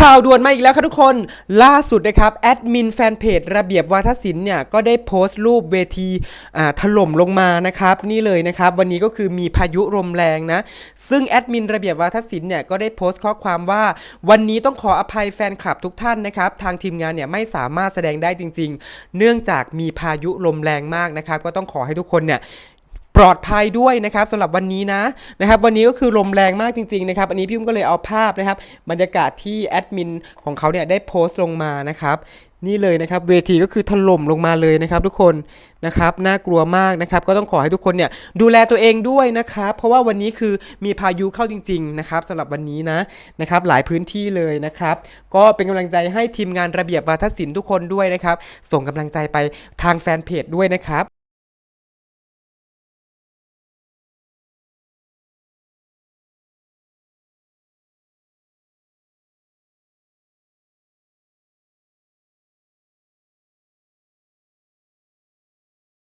ข่าวด่วนมาอีกแล้วครับทุกคน ล่าสุดนะครับ แอดมินแฟนเพจระเบียบวาทศิลป์เนี่ย ก็ได้โพสต์รูปเวทีถล่มลงมานะครับ นี่เลยนะครับ วันนี้ก็คือมีพายุลมแรงนะ ซึ่งแอดมินระเบียบวาทศิลป์เนี่ย ก็ได้โพสต์ข้อความว่า วันนี้ต้องขออภัยแฟนคลับทุกท่านนะครับ ทางทีมงานเนี่ยไม่สามารถแสดงได้จริง ๆ เนื่องจากมีพายุลมแรงมากนะครับ ก็ต้องขอให้ทุกคนเนี่ย ปลอดภัยด้วยนะครับสำหรับวันนี้นะนะครับ วันนี้ก็คือลมแรงมากจริงๆนะครับอันนี้พี่อุ้มก็เลยเอาภาพนะครับ บรรยากาศที่แอดมินของเขาเนี่ยได้โพสต์ลงมานะครับนี่เลยนะครับเวทีก็คือถล่มลงมาเลยนะครับ ทุกคนนะครับน่ากลัวมากนะครับ ก็ต้องขอให้ทุกคนเนี่ยดูแลตัวเองด้วยนะครับ เพราะว่าวันนี้คือมีพายุเข้าจริง ๆ นะครับสำหรับวันนี้นะนะครับ หลายพื้นที่เลยนะครับ ก็เป็นกำลังใจให้ทีมงานระเบียบวาทศิลป์ทุกคนด้วยนะครับ ส่งกำลังใจไปทางแฟนเพจด้วยนะครับ